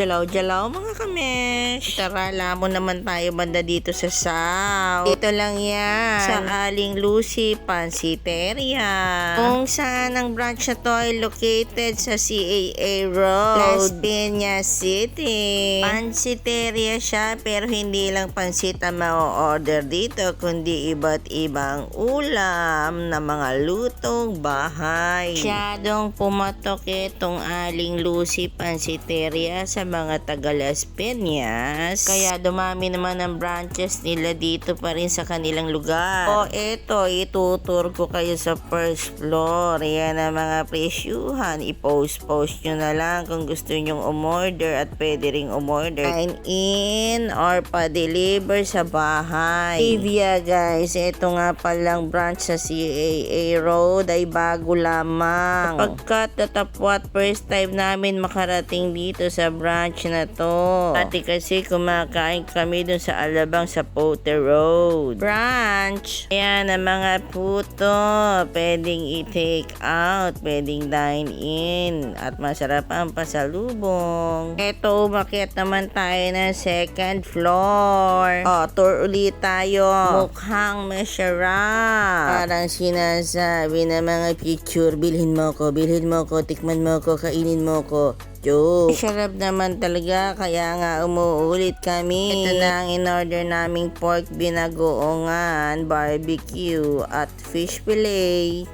Jalaw-jalaw mga kamesh. Tara, mo naman tayo banda dito sa South. Dito lang yan. Sa Aling Lucy Pansiteria. Kung saan ang branch na to ay located sa CAA Road. Las Piñas City. Pansiteria siya pero hindi lang pansit ang ma-order dito kundi iba't ibang ulam na mga lutong bahay. Masyadong pumatok itong Aling Lucy Pansiteria sa mga taga Las Piñas. Kaya dumami naman ang branches nila dito pa rin sa kanilang lugar. O eto, itutur ko kayo sa first floor. Yan ang mga presyuhan. I-post-post nyo na lang kung gusto nyong umorder at pwede ring umorder. Dine in or pa-deliver sa bahay. Trivia guys, ito nga palang branch sa CAA Road ay bago lamang. Pagkat tatapwat first time namin makarating dito sa branch na to. Dati kasi kumakain kami dun sa Alabang sa Potter Road. Branch. Ayan ang mga puto. Pwedeng i-take out. Pwedeng dine in. At masarap ang pasalubong. Eto, umakyat naman tayo ng second floor. O, tour ulit tayo. Mukhang masarap. Parang sinasabi ng mga picture, bilhin mo ko, bilhin mo ko, tikman mo ko, kainin mo ko. Joke. Sarap naman talaga, kaya nga umuulit kami. Ito na ang in-order naming pork binagoongan, barbecue, at fish fillet.